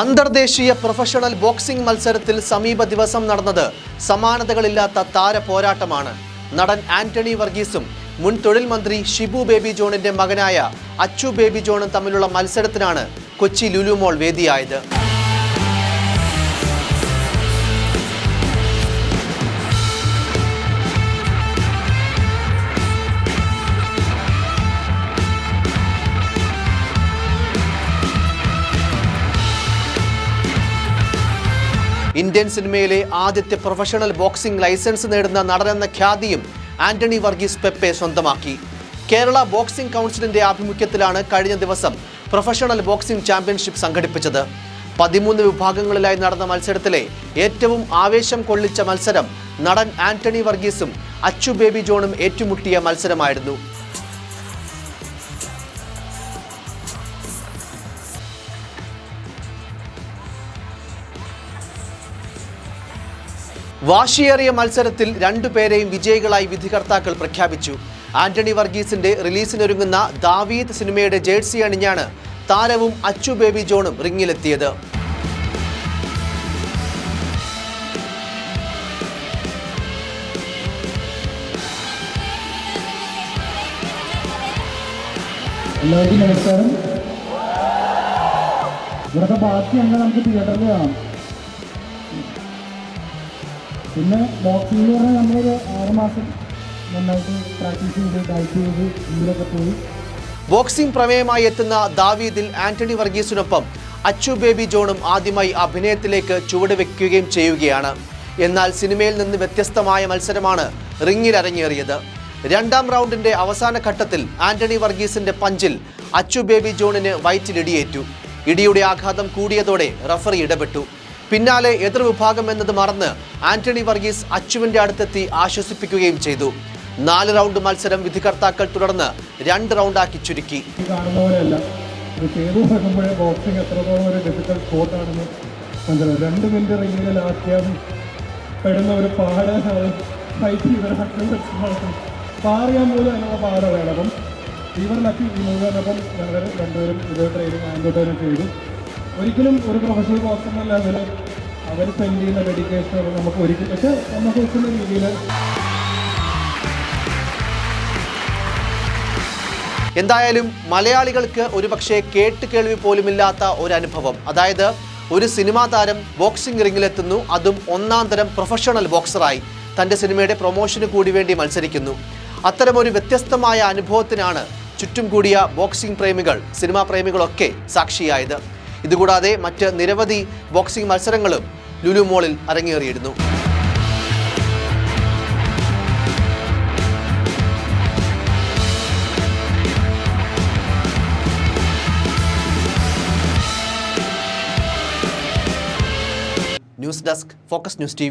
അന്തർദേശീയ professional boxing മത്സരത്തിൽ സമീപ ദിവസം നടന്നത് സമാനതകളില്ലാത്ത താര പോരാട്ടമാണ്. നടൻ ആന്റണി വർഗീസും മുൻ തൊഴിൽ മന്ത്രി ഷിബു ബേബി ജോണിന്റെ മകനായ അച്ചു ബേബി ജോണും തമ്മിലുള്ള മത്സരത്തിനാണ് കൊച്ചി ലുലുമോൾ വേദിയായത്. ഇന്ത്യൻ സിനിമയിലെ ആദ്യത്തെ പ്രൊഫഷണൽ ബോക്സിംഗ് ലൈസൻസ് നേടുന്ന നടനെന്ന ഖ്യാതിയും ആന്റണി വർഗീസ് പെപ്പെ സ്വന്തമാക്കി. കേരള ബോക്സിംഗ് കൗൺസിലിന്റെ ആഭിമുഖ്യത്തിലാണ് കഴിഞ്ഞ ദിവസം പ്രൊഫഷണൽ ബോക്സിംഗ് ചാമ്പ്യൻഷിപ്പ് സംഘടിപ്പിച്ചത്. പതിമൂന്ന് വിഭാഗങ്ങളിലായി നടന്ന മത്സരത്തിലെ ഏറ്റവും ആവേശം കൊള്ളിച്ച മത്സരം നടൻ ആന്റണി വർഗീസും അച്ചു ബേബി ജോണും ഏറ്റുമുട്ടിയ മത്സരമായിരുന്നു. വാശിയേറിയ മത്സരത്തിൽ രണ്ടുപേരെയും വിജയികളായി വിധികർത്താക്കൾ പ്രഖ്യാപിച്ചു. ആന്റണി വർഗീസിന്റെ റിലീസിനൊരുങ്ങുന്ന ദാവീദ് സിനിമയുടെ ജേഴ്സി അണിഞ്ഞാണ് താരവും അച്ചു ബേബി ജോണും റിങ്ങിലെത്തിയത്. നമസ്കാരം. ഇവിടുത്തെ ബാക്കി അങ്ങനെ നമുക്ക് തിയേറ്ററിൽ കാണാം. പിന്നെ ബോക്സിംഗ് എന്ന് പറഞ്ഞാൽ നമ്മളൊരു ആറ് മാസം നന്നായിട്ട് പ്രാക്ടീസ് ചെയ്ത് ഡയറ്റ് ചെയ്ത് ഇതിലൊക്കെ പോയി. ബോക്സിംഗ് പ്രമേയമായി എത്തുന്ന ദാവീദിൽ ആന്റണി വർഗീസിനൊപ്പം അച്ചു ബേബി ജോണും ആദ്യമായി അഭിനയത്തിലേക്ക് ചുവടുവെക്കുകയും ചെയ്യുകയാണ്. എന്നാൽ സിനിമയിൽ നിന്ന് വ്യത്യസ്തമായ മത്സരമാണ് റിങ്ങിൽ അരങ്ങേറിയത് രണ്ടാം റൗണ്ടിന്റെ അവസാന ഘട്ടത്തിൽ ആന്റണി വർഗീസിന്റെ പഞ്ചിൽ അച്ചു ബേബി ജോണിന് വയറ്റിലിടിയേറ്റു. ഇടിയുടെ ആഘാതം കൂടിയതോടെ റഫറി ഇടപെട്ടു. പിന്നാലെ എതിർവിഭാഗം എന്നത് മറന്ന് ആന്റണി വർഗീസ് അച്ചുവിന്റെ അടുത്തെത്തി ആശ്വസിപ്പിക്കുകയും ചെയ്തു. നാല് റൗണ്ട് മത്സരം വിധികർത്താക്കൾ തുടർന്ന് രണ്ട് റൗണ്ടാക്കി ചുരുക്കി. ഈ രണ്ട് മിനിറ്റ് ഒരു ഫൈറ്റ് അതിനുള്ള പാടുകളാണ് അപ്പം ഈ ഞങ്ങൾ രണ്ടുപേരും ഇത് ട്രെയിനിങ് ആൻഡോട്ടേനും ചെയ്തു. ഒരിക്കലും ഒരു പ്രൊഫഷണൽ ബോക്സർ അവർ അവർ സ്പെൻഡ് ചെയ്യുന്ന ഡെഡിക്കേഷൻ നമുക്ക് ഒരിക്കലും പക്ഷെ നമുക്ക് ഒക്കുന്ന രീതിയിൽ എന്തായാലും മലയാളികൾക്ക് ഒരുപക്ഷെ കേട്ട് കേൾവി പോലുമില്ലാത്ത ഒരു അനുഭവം അതായത് ഒരു സിനിമാ താരം ബോക്സിംഗ് റിങ്ങിലെത്തുന്നു അതും ഒന്നാം തരം പ്രൊഫഷണൽ ബോക്സറായി തന്റെ സിനിമയുടെ പ്രൊമോഷന് കൂടി വേണ്ടി മത്സരിക്കുന്നു. അത്തരമൊരു വ്യത്യസ്തമായ അനുഭവത്തിനാണ് ചുറ്റും കൂടിയ ബോക്സിംഗ് പ്രേമികൾ സിനിമാ പ്രേമികളൊക്കെ സാക്ഷിയായത്. ഇതുകൂടാതെ മറ്റ് നിരവധി ബോക്സിംഗ് മത്സരങ്ങളും ലുലു മോളിൽ അരങ്ങേറിയിരുന്നു. News desk focus news T